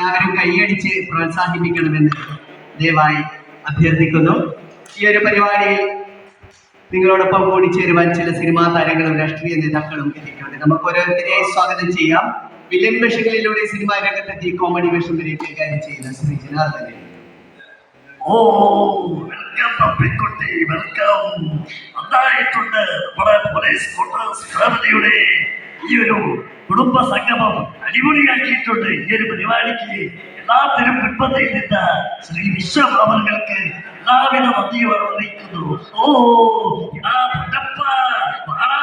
എല്ലാവരും കൈയടിച്ച് പ്രോത്സാഹിപ്പിക്കണമെന്ന് ദയവായി അഭ്യർത്ഥിക്കുന്നു. ഈ ഒരു പരിപാടിയിൽ നിങ്ങളോടൊപ്പം കൂടി ചേരുവാൻ ചില സിനിമാ താരങ്ങളും രാഷ്ട്രീയ നേതാക്കളും എത്തിയിട്ടുണ്ട്. നമുക്ക് ഓരോരുത്തരെയായി സ്വാഗതം ചെയ്യാം. വില്ലൻ വേഷങ്ങളിലൂടെ സിനിമാ രംഗത്തെത്തി കോമഡി വേഷം വരെ കൈകാര്യം ചെയ്യുന്ന ശ്രീ ജനാർദ്ദനെ പോലീസ് ഈ ഒരു കുടുംബ സംഗമം അടിപൊളിയാക്കിയിട്ടുണ്ട്. ഈ ഒരു പരിപാടിക്ക് എല്ലാത്തിനും മുൻപന്തിയിൽ നിന്ന് ശ്രീ വിശ്വഭാവങ്ങൾക്ക് എല്ലാവിധ മതിയവർ അറിയിക്കുന്നു ഓ പൊന്നപ്പ, വാടാ,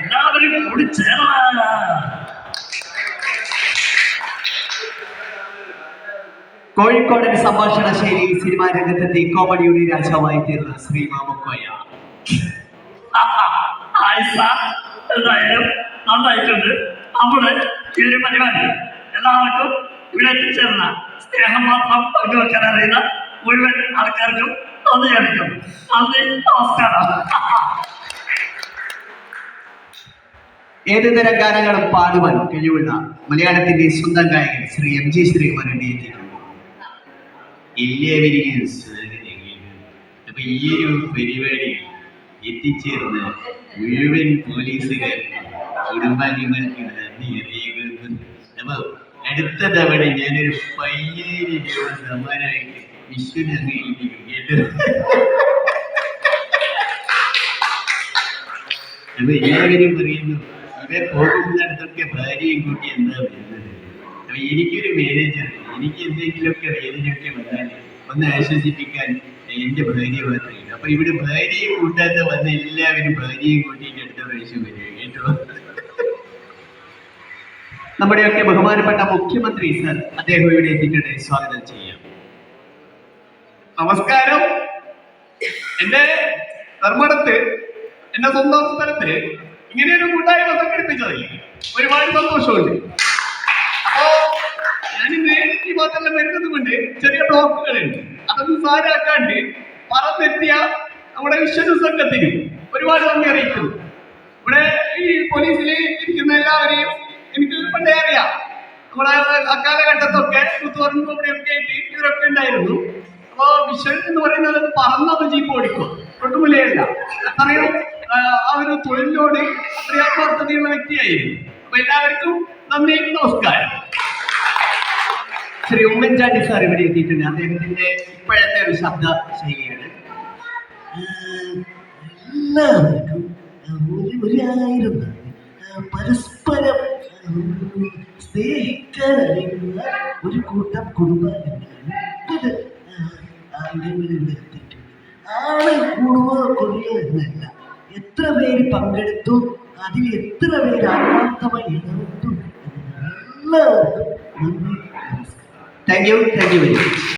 എല്ലാവരും കൂടി ചേർന്നാ. കോഴിക്കോടൻ സംഭാഷണ ശൈലി സിനിമാ രംഗത്തെത്തി കോമഡിയുടെ രാജാവായി തീർന്ന ശ്രീ മാമുക്കോയ. നന്നായിട്ടുണ്ട്. ഈ ഒരു പരിപാടി. എല്ലാവർക്കും ഇവിടെ എത്തിച്ചേർന്ന സ്നേഹം മാത്രം പങ്കുവെക്കാൻ അറിയുന്ന മുഴുവൻ ആൾക്കാർക്കും നന്ദി അറിയിക്കും നന്ദി നമസ്കാരം. ഏത് തരം ഗാനങ്ങളും പാടുവാൻ കഴിവുള്ള മലയാളത്തിന്റെ സ്വന്തം ഗായകൻ ശ്രീ എം ജി പരിപാടി എത്തിച്ചേർന്ന് മുഴുവൻ പോലീസുകാർ അറിയിക്കുന്നു അപ്പൊ അടുത്ത തവണ ഞാനൊരു പയ്യായിരം രൂപ സമ്മാനമായിട്ട് എല്ലാവരും പറയുന്നു ഇവ പോകുന്നിടത്തൊക്കെ ഭാര്യയും കൂട്ടി എന്താ വരുന്നത്? അപ്പൊ എനിക്കൊരു മാനേജർ എനിക്ക് എന്തെങ്കിലുമൊക്കെ വേദനയൊക്കെ വന്നാൽ ഒന്ന് ആശ്വസിപ്പിക്കാൻ എന്റെ ഭാര്യ മാത്രമേ അപ്പൊ ഇവിടെ ഭാര്യയും കൂട്ടാത്ത വന്ന എല്ലാവരും ഭാര്യയും കൂട്ടിയിട്ട് അടുത്ത പ്രാവശ്യം വരിക നമ്മുടെയൊക്കെ ബഹുമാനപ്പെട്ട മുഖ്യമന്ത്രി സർ അദ്ദേഹം ഇവിടെ എത്തിയിട്ടുണ്ട്. സ്വാഗതം ചെയ്യാം. നമസ്കാരം. എന്റെ ധർമ്മടത്ത് എന്റെ സ്വന്തം സ്ഥലത്ത് ഇങ്ങനെയൊരു കൂട്ടായ്മ സംഘടിപ്പിച്ചതിൽ ഒരുപാട് സന്തോഷമുണ്ട്. അപ്പോ ഞാനിന്ന് ഈ മാത്രമല്ല വരുന്നത് കൊണ്ട് ചെറിയ ബ്ലോക്കുകളുണ്ട്. അതൊന്നും സാരാക്കാണ്ട് പറന്നെത്തിയ നമ്മുടെ വിശ്വസ സംഘത്തിന് ഒരുപാട് നന്ദി അറിയിക്കുന്നു. ഇവിടെ ഈ പോലീസിൽ ഇരിക്കുന്ന എല്ലാവരെയും എനിക്ക് പണ്ടേ അറിയാം നമ്മുടെ അക്കാലഘട്ടത്തൊക്കെ കാലഘട്ടത്തൊക്കെ കുത്തുപറമ്പ് ഇവിടെയൊക്കെ ഇവരൊക്കെ ഉണ്ടായിരുന്നു. അപ്പോ വിഷൻ എന്ന് പറയുന്നത് അത് പറന്നത് ജീപ്പ് ഓടിക്കും. ഒട്ടുമുലയല്ല അത്രയും ആ, ഒരു തൊഴിലിനോട് അത്രയും ആത്മാർത്ഥതയുള്ള വ്യക്തിയായിരുന്നു. അപ്പൊ എല്ലാവർക്കും നന്ദി നമസ്കാരം. ശ്രീ ഉമ്മൻചാണ്ടി സാർ ഇവിടെ എത്തിയിട്ടുണ്ട്. അദ്ദേഹത്തിന്റെ ഇപ്പോഴത്തെ ഒരു ശബ്ദ ശൈലിയാണ്. എല്ലാവർക്കും ഒരു നന്ദി. പരസ്പരം സ്നേഹിക്കാൻ ഒരു കൂട്ടം എന്നല്ല. എത്ര പേര് പങ്കെടുത്തു അതിൽ എത്ര പേര് ആത്മാർത്ഥമായി ഇടപെട്ടു എല്ലാവർക്കും നന്ദി thank you thank you very much